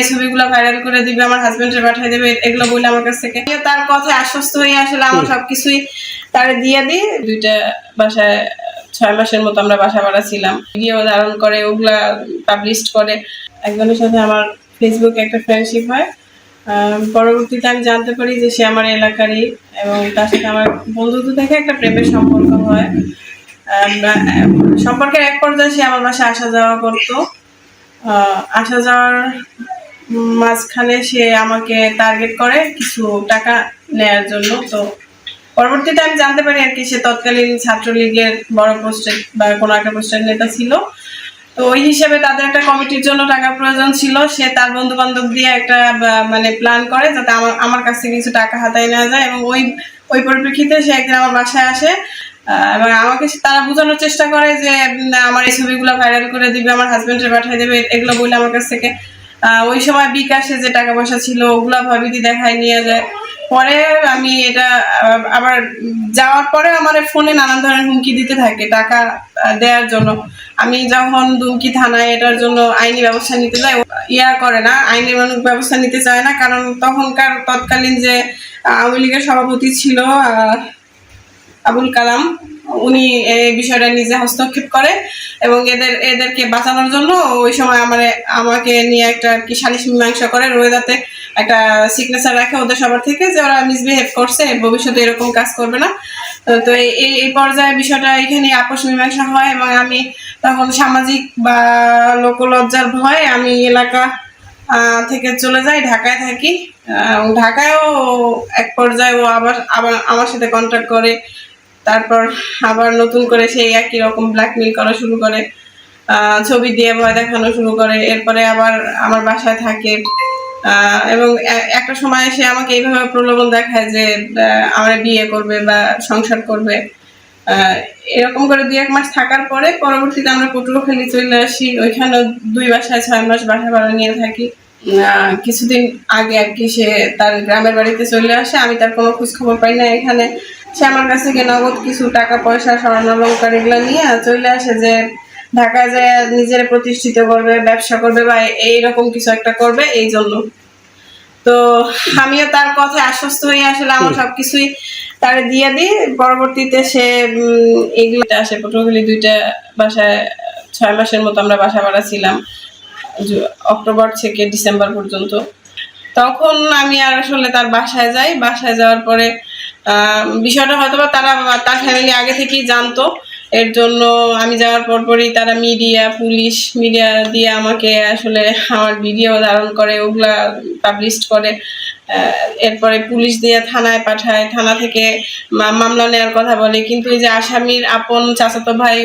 এই ছবিগুলো ভাইরাল করে দিবে আমার হাজবেন্ডের পাঠিয়ে দেবে এগুলো বলে আমার কাছ থেকে। তার কথায় আশ্বস্ত হয়ে আসলে আমার সবকিছুই তারে দিয়ে দিই। দুইটা বাসায় ছয় মাসের মতো আমরা বাসা ভাড়া ছিলাম। ভিডিও ধারণ করে ওগুলা পাবলিশ করে। একজনের সাথে আমার ফেসবুকে একটা ফ্রেন্ডশিপ হয়। পরবর্তীতে আমি জানতে পারি যে সে আমার এলাকারই এবং তার সাথে আমার বন্ধুত্ব থেকে একটা প্রেমের সম্পর্ক হয়। সম্পর্কের এক পর্যায়ে সে আমার বাসায় আসা যাওয়া করতো। আহ, আসা যাওয়ার মাঝখানে সে আমাকে টার্গেট করে কিছু টাকা নেয়ার জন্য। তো পরবর্তীতে আমি জানতে পারি আর কি, সে তৎকালীন ছাত্রলীগের বড় পোস্টের বা কোনো একটা পোস্টের নেতা ছিল। তো ওই হিসেবে তাদের একটা কমিটির জন্য টাকা প্রয়োজন ছিল। সে তার বন্ধু বান্ধব দিয়ে একটা মানে প্ল্যান করে যাতে আমার আমার কাছ থেকে কিছু টাকা হাতায় নেওয়া যায় এবং ওই ওই পরিপ্রেক্ষিতে সে একদিন আমার বাসায় আসে। এবং আমাকে তারা বোঝানোর চেষ্টা করে যে আমার এই ছবিগুলো ভাইরাল করে দিবে, আমার হাজবেন্ডের পাঠিয়ে দেবে এগুলো বলে আমার কাছ থেকে। ওই সময় বিকাশে যে টাকা পয়সা ছিল, ওগুলা ভাবিদি দেখায় নিয়ে যায়। পরে আমি এটা আবার যাওয়ার পরে আমার ফোনে নানান ধরনের হুমকি দিতে থাকে টাকা দেওয়ার জন্য। আমি যখন দুমকি থানায় এটার জন্য আইনি ব্যবস্থা নিতে যাই ইয়া করে না আইনি মানুষ ব্যবস্থা নিতে চায় না, কারণ তখনকার তৎকালীন যে আওয়ামী লীগের সভাপতি ছিল আবুল কালাম উনি এই বিষয়টা নিজে হস্তক্ষেপ করে এবং এদের, এদেরকে বাঁচানোর জন্য ওই সময় আমার, আমাকে নিয়ে একটা আর কি সালিশ মীমাংসা করে রোয়েদাতে একটা সিগনেচার রাখে ওদের সবার থেকে যে ওরা মিসবিহেভ করছে, ভবিষ্যতে এরকম কাজ করবে না। তো- এই- এই পর্যায়ে বিষয়টা এখানে আপোষ মীমাংসা হয় এবং আমি তখন সামাজিক বা লোকলজ্জার ভয়ে আমি এলাকা থেকে চলে যাই, ঢাকায় থাকি। ঢাকায়ও এক পর্যায়ে ও আবার আবার আমার সাথে কন্ট্যাক্ট করে তারপর আবার নতুন করে সেই একই রকম ব্ল্যাকমেল করা শুরু করে ছবি দিয়ে ভয় দেখানো শুরু করে, এরপরে আবার আমার বাসায় থাকে। এবং একটা সময় সে আমাকে এইভাবে প্রলোভন দেখায় যে আমার বিয়ে করবে বা সংসার করবে। এরকম করে দুই এক মাস থাকার পরে পরবর্তীতে আমরা পটুয়াখালী চলে আসি। ওইখানে দুই বাসায় ছয় মাস বাসা ভাড়া নিয়ে থাকি। কিছুদিন আগে আর কি সে তার গ্রামের বাড়িতে চলে আসে। আমি তার কোনো খোঁজ খবর পাই না এখানে। সে আমার কাছ থেকে নগদ কিছু টাকা পয়সা স্বর্ণ অলঙ্কার এগুলো নিয়ে চলে আসে যে ঢাকায় যে নিজের প্রতিষ্ঠিত করবে ব্যবসা করবে বা এইরকম কিছু একটা করবে এই জন্য। তো আমিও তার কথায় আশ্বস্ত হয়ে আসলে আমার সবকিছুই তার দিয়ে দিই। পরবর্তীতে সে উম, এইগুলোতে আসে। পটুয়াখালী দুইটা বাসায় ছয় মাসের মতো আমরা বাসা ভাড়া ছিলাম অক্টোবর থেকে ডিসেম্বর পর্যন্ত। তখন আমি আর আসলে তার বাসায় যাই। বাসায় যাওয়ার পরে বিষয়টা হয়তো বা তারা তার ফ্যামিলি আগে থেকেই জানতো। এর জন্য আমি যাওয়ার পরপরই তারা মিডিয়া পুলিশ মিডিয়া দিয়ে আমাকে আসলে আমার ভিডিও ধারণ করে, ওগুলা পাবলিশ করে। এরপরে পুলিশ দিয়ে থানায় পাঠায়। থানা থেকে মামলা নেওয়ার কথা বলে। কিন্তু এই যে আসামির আপন চাচাতো ভাই